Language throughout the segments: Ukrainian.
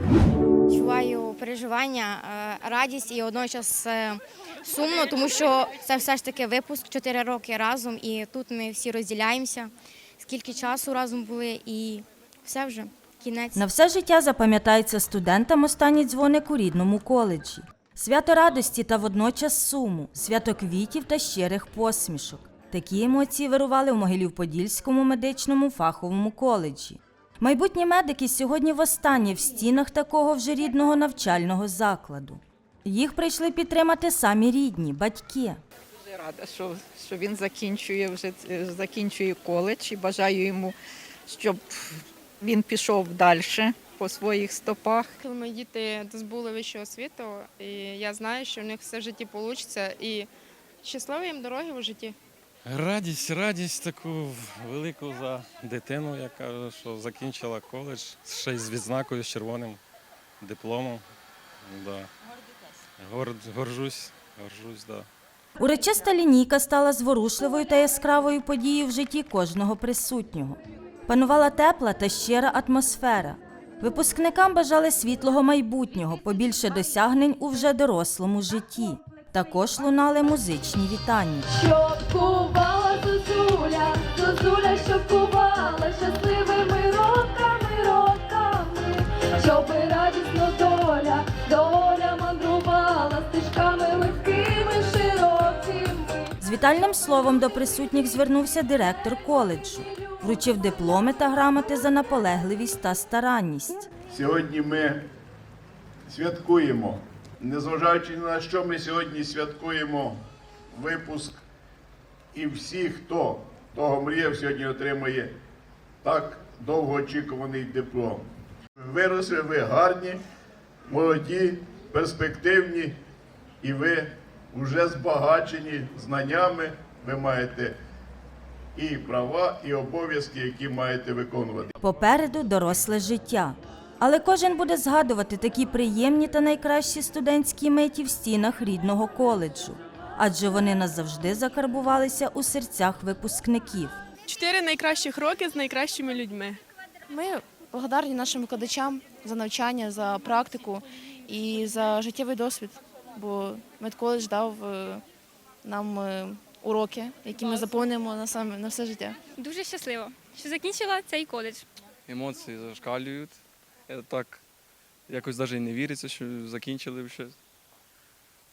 Відчуваю переживання, е, радість і водночас е, сумно, тому що це все ж таки випуск 4 роки разом, і тут ми всі розділяємося. Скільки часу разом були, і все вже кінець. На все життя запам'ятається студентам останній дзвоник у рідному коледжі. Свято радості та водночас суму, свято квітів та щирих посмішок. Такі емоції вирували в Могилів-Подільському медичному фаховому коледжі. Майбутні медики сьогодні востаннє в стінах такого вже рідного навчального закладу. Їх прийшли підтримати самі рідні, батьки. Дуже рада, що, що він закінчує вже е, закінчує коледж і бажаю йому, щоб він пішов далі по своїх стопах. Коли мої діти здобули вищу освіту, і я знаю, що в них все в житті вийде, і щасливої їм дороги у житті. Радість, радість таку велику за дитину, яка що закінчила коледж, ще й з відзнакою, з червоним дипломом. Да. Горд, горжусь, горжусь, да. Урочиста лінійка стала зворушливою та яскравою подією в житті кожного присутнього. Панувала тепла та щира атмосфера. Випускникам бажали світлого майбутнього, побільше досягнень у вже дорослому житті. Також лунали музичні вітання. Щоб кувала зозуля, зозуля, щоб кувала щасливими роками, роками, щоб радісно доля, доля мандрувала стежками легкими, широкими. З вітальним словом до присутніх звернувся директор коледжу, вручив дипломи та грамоти за наполегливість та старанність. Сьогодні ми святкуємо, незважаючи на що ми сьогодні святкуємо випуск, і всі, хто того мріяв, сьогодні отримує так довгоочікуваний диплом. Виросли ви гарні, молоді, перспективні, і ви вже збагачені знаннями. Ви маєте і права, і обов'язки, які маєте виконувати. Попереду доросле життя. Але кожен буде згадувати такі приємні та найкращі студентські миті в стінах рідного коледжу, адже вони назавжди закарбувалися у серцях випускників. Чотири найкращих роки з найкращими людьми. Ми благодарні нашим викладачам за навчання, за практику і за життєвий досвід, бо медколедж дав е, нам е, уроки, які ми заповнимо на саме на все життя. Дуже щаслива, що закінчила цей коледж. емоції зашкалюють. Е, Так якось навіть не віриться, що закінчили щось.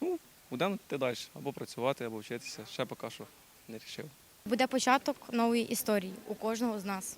Ну, будемо йти далі. Або працювати, або вчитися. Ще поки що не рішив. Буде початок нової історії у кожного з нас.